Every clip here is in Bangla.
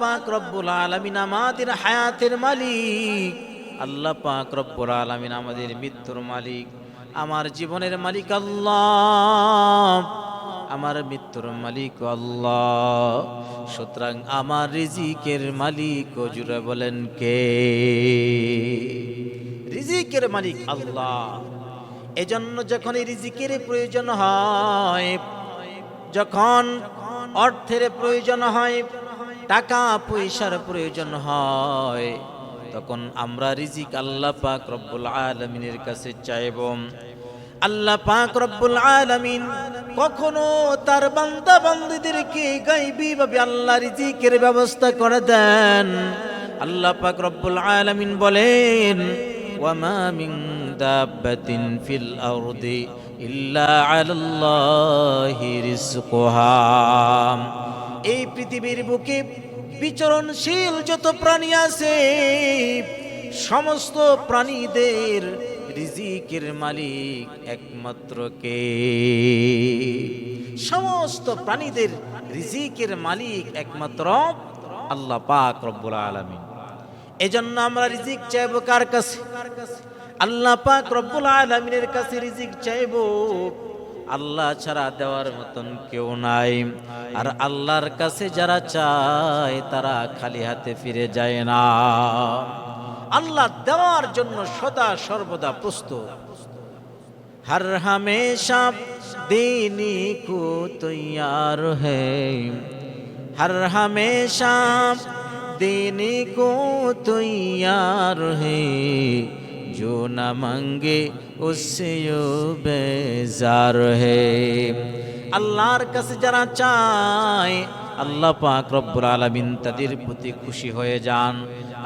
পাক রব্বুল আলামিন আমাদের হায়াতের মালিক। আল্লাহ পাক রব্বুল আলামিন আমাদের মৃত্যুর মালিক। আমার জীবনের মালিক আল্লাহ। আমার মৃত্যুর মালিক আল্লাহ। সুতরাং আমার রিজিকের মালিক জুড়ে বলেন কে? রিজিকের মালিক আল্লাহ। এজন্য যখন এই রিজিকের প্রয়োজন হয়, যখন অর্থের প্রয়োজন হয় টাকা পয়সার প্রয়োজন হয়, তখন আমরা রিজিক আল্লাহ পাক রব্বুল আলমিনের কাছে চাইব। আল্লাহ পাক রব্বুল আলামিন কখনো তার বান্দা বান্দীদেরকে গাইবি ভাবে আল্লাহ রিজিকের ব্যবস্থা করে দেন। আল্লাহ পাক রব্বুল আলামিন বলেন দাব্বাতিন ফিল আরদি ইল্লা আলাল্লাহি রিজকুহা এই পৃথিবীর বুকে বিচরণশীল যত প্রাণী আছে, সমস্ত প্রাণীদের রিজিকের মালিক একমাত্র কে? সমস্ত প্রাণীদের রিজিকের মালিক একমাত্র আল্লাহ পাক রব্বুল আলামিন। এজন্য আমরা রিজিক চাইব কার কাছে? আল্লাহ পাক রব্বুল আলামিনের কাছে রিজিক চাইব। আল্লাহ ছাড়া দেওয়ার মতন কেউ নাই। আর আল্লাহর কাছে যারা চায় তারা খালি হাতে ফিরে যায় না আল্লাহ দেওয়ার জন্য সদা সর্বদা প্রস্তুত हर हमेशा देने को तैयार है हर हमेशा देने को तैयार है जो न मांगे उससे यो बेजार है আল্লাহর কাছে যারা চায়, আল্লাহ পাক রব্বুল আলামিন তাদের প্রতি খুশি হয়ে যান।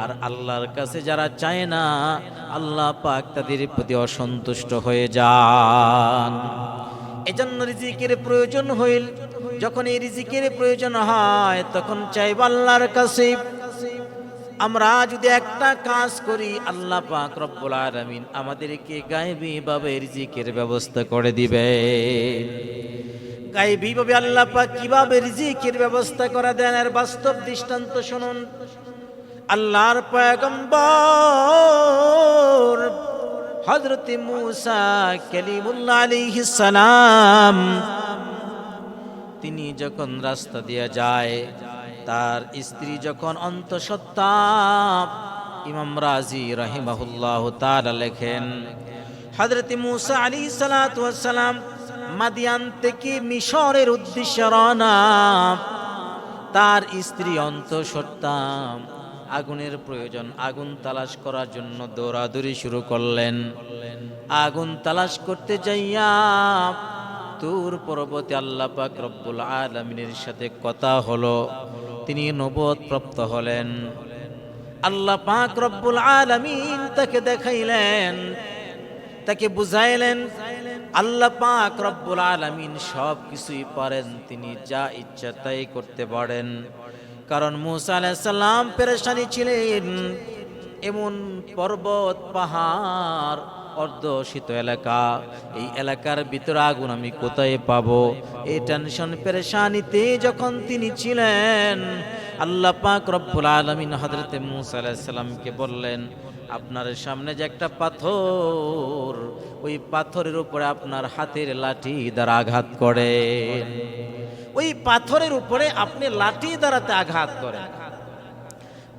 আর আল্লাহর কাছে যারা চায় না, আল্লাহ পাক তাদের প্রতি অসন্তুষ্ট হয়ে যান। এজন্য রিজিকের প্রয়োজন হইল, যখন এই রিজিকের প্রয়োজন হয়, তখন চাইব আল্লাহর কাছে। আমরা যদি একটা কাজ করি, আল্লাহ পাক রব্বুল আলামিন আমাদেরকে গায়েবী ভাবে রিজিকের ব্যবস্থা করে দিবে গায়েবী ভাবে আল্লাহ পাক কীভাবে রিজিকের ব্যবস্থা করে দেন? এর বাস্তব দৃষ্টান্ত শুনুন। আল্লাহর পয়গম্বর হযরত মূসা কালিমুল্লাহ আলাইহিস সালাম, তিনি যখন রাস্তা দিয়ে যায়, তার স্ত্রী যখন অন্তঃসত্ত্বা, ইমাম রাজি রাহিমাহুল্লাহ তাআলা লেখেন, হযরত মূসা আলাইহিস সালাম মাদিয়ান থেকে মিশরের উদ্দেশ্যে রওনা। তার স্ত্রী অন্তঃসত্ত্বা আগুনের প্রয়োজন, আগুন তালাশ করার জন্য দৌড়াদৌড়ি শুরু করলেন। আগুন তালাশ করতে যাইয়া তুর পর্বতে আল্লাহ পাক রব্বুল আলমিনের সাথে কথা হলো। তিনি নবদ প্রাপ্ত হলেন। আল্লাহ পাক রব্বুল আলমিন তাকে দেখাইলেন, তাকে বুঝাইলেন আল্লাহ পাক রব্বুল আলমিন সব কিছুই পারেন, তিনি যা ইচ্ছা তাই করতে পারেন। কারণ মুসা আলাইসাল্লাম পেরেশানি ছিলেন এমন পর্বত, পাহাড়, অর্ধশীত এলাকা। এই এলাকার ভিতরে আগুন আমি কোথায় পাবো? এই টেনশন, পেরেশানিতে যখন তিনি ছিলেন আল্লাহ পাক রব্বুল আলমিন হজরত মুসা আলাইসাল্লামকে বললেন, আপনার সামনে যে একটা পাথর, ওই পাথরের উপরে আপনার হাতের লাঠি দ্বারা আঘাত করে। ওই পাথরের উপরে আপনি লাঠি দ্বারাতে আঘাত করেন।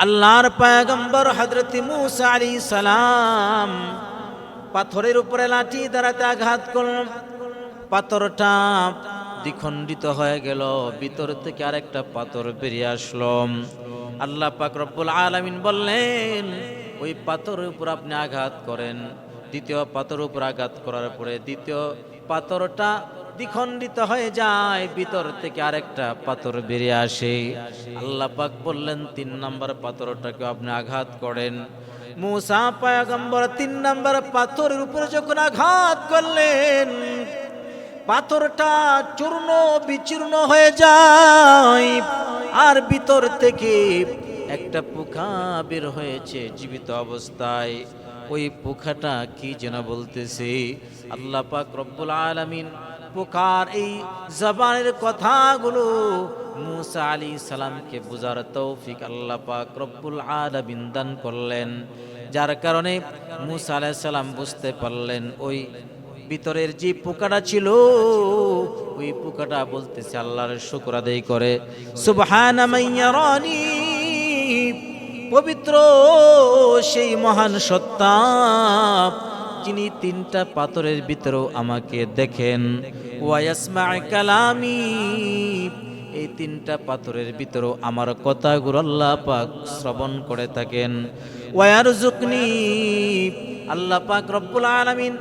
আল্লাহর পায়গম্বর হজরত মুসা আলী সালাম পাথরের উপরে লাঠি দ্বারাতে আঘাত করলাম পাথরটা দ্বিখণ্ডিত হয়ে গেল, ভিতর থেকে আরেকটা পাথর বেরিয়ে আসলো। আল্লাহ পাক রব্বুল আলামিন বললেন, ওই পাথরের উপর আপনি আঘাত করেন। দ্বিতীয় পাথর উপর আঘাত করার পরে দ্বিতীয় পাথরটা দ্বিখণ্ডিত হয়ে যায়, ভিতর থেকে আরেকটা পাথর বেরিয়ে আসে। আল্লাহ পাক বললেন, তিন নম্বর পাথরটাকে আপনি আঘাত করেন। মুসা পায়গম্বর তিন নম্বর পাথরের উপরে যখন আঘাত করলেন পাথরটা চূর্ণ বিচূর্ণ হয়ে যায় আর ভিতর থেকে একটা পোকা বের হয়েছে জীবিত অবস্থায়। ওই পোকাটা কি যেন বলতেছে? আল্লাহ পাক রব্বুল আলামিন পোকার এই জবানের কথাগুলো মুসা আলী সালামকে বুঝার তৌফিক আল্লাহ পাক রব্বুল আলামিন দান করলেন। যার কারণে মুসা আলাইহিস সালাম বুঝতে পারলেন ওই ভিতরের যে পোকাটা ছিল, ওই পোকাটা বলতেছে আল্লাহর শুকর আদায় করে। সুবহানা পবিত্র সেই মহান সত্তা যিনি তিনটা পাথরের ভিতরেও আমাকে দেখেন। কালামি, এই তিনটা পাথরের ভিতরেও আমার কথাগুলো আল্লাহ পাক শ্রবণ করে থাকেন। ওয়ারজুকনি আল্লাহ পাক রব্বুল আলামিন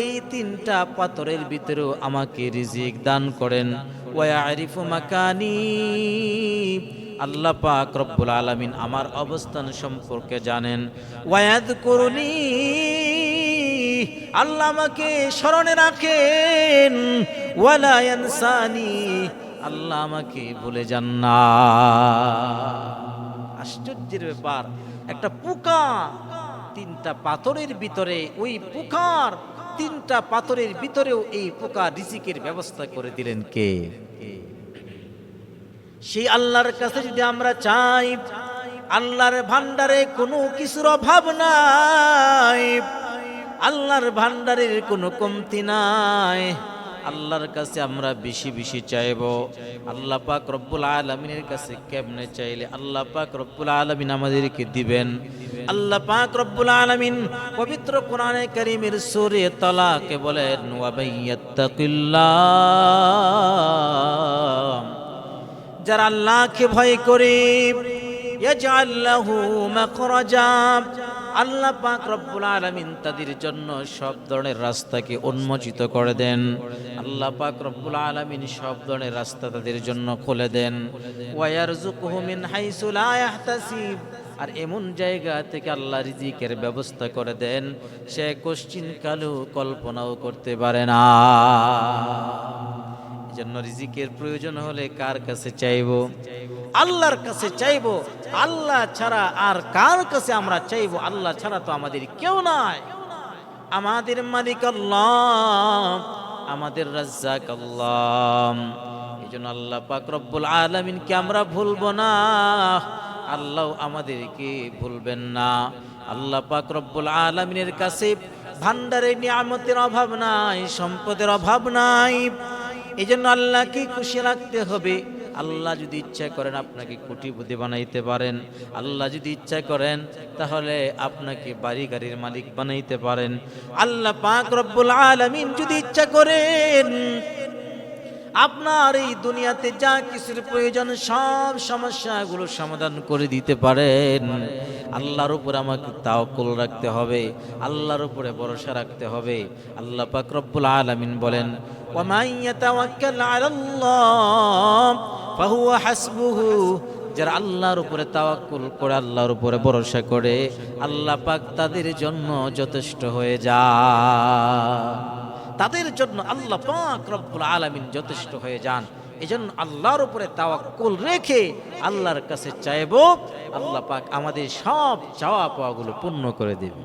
এই তিনটা পাথরের ভিতরেও আমাকে রিজিক দান করেন। ওয়ারিফু মাকানি। আল্লাহ পাক রব্বুল আলামিন আমার অবস্থান সম্পর্কে জানেন। ওয়াদ করুনি আল্লাহ আমাকে স্মরণে রাখেন। ওয়ালা ইয়ানসানি। আল্লাহ আমাকে ভুলে যান না। আশ্চর্যের ব্যাপার, একটা পোকা তিনটা পাথরের ভিতরে ওই পোকার তিনটা পাথরের ভিতরেও এই পোকা রিজিকের ব্যবস্থা করে দিলেন কে? সেই আল্লাহর কাছে যদি আমরা চাই, আল্লাহর ভান্ডারে কোনো কিছুর অভাব নাই, আল্লাহর ভান্ডারের কোনো কমতি নাই। আল্লাহর কাছে আমরা বেশি বেশি চাইব। আল্লাহ পাক রব্বুল আলমিনের কাছে কেমনে চাইলে আল্লাহ পাক রব্বুল আলমিন আমাদেরকে দিবেন। আল্লাহ পাক রব্বুল আলমিন পবিত্র কোরআনে করিমের সুরে তলাকে বলেন ওয়াবাইয়াত্তাকিল্লাহ যারা আল্লাহকে ভয় করে ইয়াজআল্লাহু মাখরাজা আল্লাহ পাক রব্বুল আলামিন তাদের জন্য সব ধরনের রাস্তাকে উন্মোচিত করে দেন। আল্লাহ পাক রব্বুল আলামিন সব ধরনের রাস্তা তাদের জন্য খুলে দেন। ওয়ারযুকুহু মিন হাইসু লা ইয়াহতাসিব। আর এমন জায়গা থেকে আল্লাহ রিজিকের ব্যবস্থা করে দেন, সে কোশ্চিন কালু কল্পনাও করতে পারে না। জন্য রিজিকের প্রয়োজন হলে কার কাছে চাইব? আল্লাহর কাছে চাইব, আল্লাহ ছাড়া আর কার কাছে আমরা চাইব? আল্লাহ ছাড়া তো আমাদের কেউ নাই। আমাদের মালিক আল্লাহ, আমাদের রাজ্জাক আল্লাহ। এই জন্য আল্লাহ পাক রব্বুল আলমিনকে আমরা ভুলবো না। আল্লাহ আমাদেরকে ভুলবেন না। আল্লাহ পাক রব্বুল আলমিনের কাছে ভান্ডারে নিয়ামতের অভাব নাই, সম্পদের অভাব নাই। এই জন্য আল্লাহকে খুশি রাখতে হবে। আল্লাহ যদি ইচ্ছা করেন আপনাকে কোটিপতি বানাইতে পারেন। আল্লাহ যদি ইচ্ছা করেন, তাহলে আপনাকে বাড়ি গাড়ির মালিক বানাইতে পারেন। আল্লাহ পাক রব্বুল আলামিন যদি ইচ্ছা করেন আপনার এই দুনিয়াতে যা কিছুর প্রয়োজন, সব সমস্যাগুলো সমাধান করে দিতে পারেন। আল্লাহর উপর আমাকে তাওকুল রাখতে হবে, আল্লাহর উপরে ভরসা রাখতে হবে। আল্লাহ পাক রব্বুল আলামিন বলেন যারা আল্লাহর উপরে তাওয়াক্কুল করে, আল্লাহর উপরে ভরসা করে, আল্লাহ পাক তাদের জন্য যথেষ্ট হয়ে যায় তাদের জন্য আল্লাহ পাক রব্বুল আলামিন যথেষ্ট হয়ে যান। এজন্য আল্লাহর উপরে তাওয়াক্কুল রেখে আল্লাহর কাছে চাইব, আল্লাহ পাক আমাদের সব চাওয়া পাওয়াগুলো পূর্ণ করে দেবে